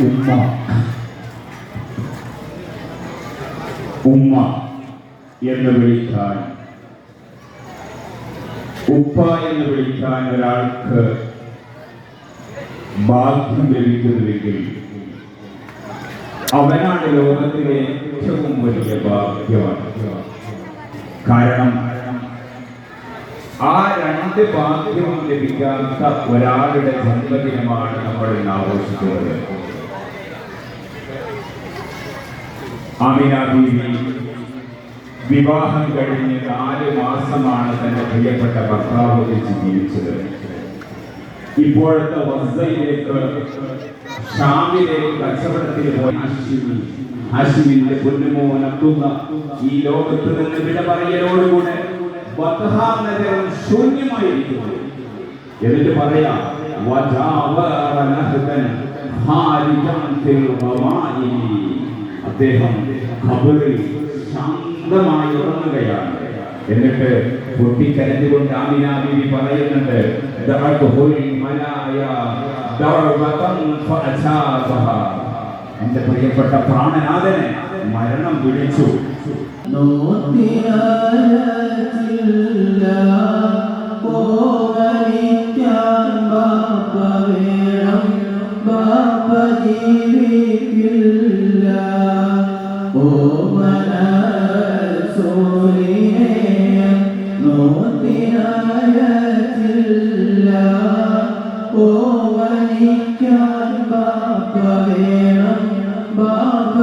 ഉമ്മ. ഉമ്മ എന്ന് വിളിക്കാൻ. ഉപ്പ എന്ന് വിളിക്കാൻ ഒരാൾക്ക് ഭാഗ്യം ലഭിക്കുന്നുവെങ്കിൽ അവനാണ് ലോകത്തിലെ ഏറ്റവും വലിയ ഭാഗ്യവാൻ. കാരണം ആ രണ്ട് ഭാഗ്യവും ലഭിക്കാത്ത ഒരാളുടെ ജന്മദിനമാണ് നമ്മൾ ഇന്ന് ആഘോഷിക്കുന്നത്. ആമിന ബീവി വിവാഹം കഴിഞ്ഞ് നാല് മാസമാണ് തന്റെ പ്രിയപ്പെട്ട ഭർത്താവ് ജീവിച്ചത്. ഇപ്പോഴത്തെ വസയിലേക്ക് ഷാമിലേക്ക് കച്ചവടത്തിന് പോയ ഹാഷിമി. ഹാഷിമിന്റെ പൊന്നുമോൻ ഈ ലോകത്ത് നിന്ന് വിട പറയലോടുകൂടെ നഗരം ശൂന്യമായിരിക്കുന്നു. എന്നിട്ട് പറയാം അദ്ദേഹം ഖബറിൽ ശാന്തമായി ഉറങ്ങുകയാണ്. എന്നിട്ട് പൊട്ടിക്കരഞ്ഞുകൊണ്ട് ആമിന പറയുന്നുണ്ട് എന്റെ പ്രിയപ്പെട്ട പ്രാണനാഥനെ മരണം വിളിച്ചു. വേണം. ബാപ്പ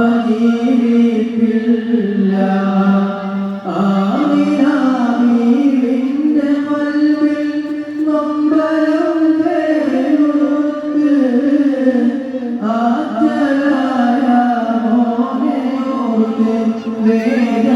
മോനെയോർത്ത് വേദന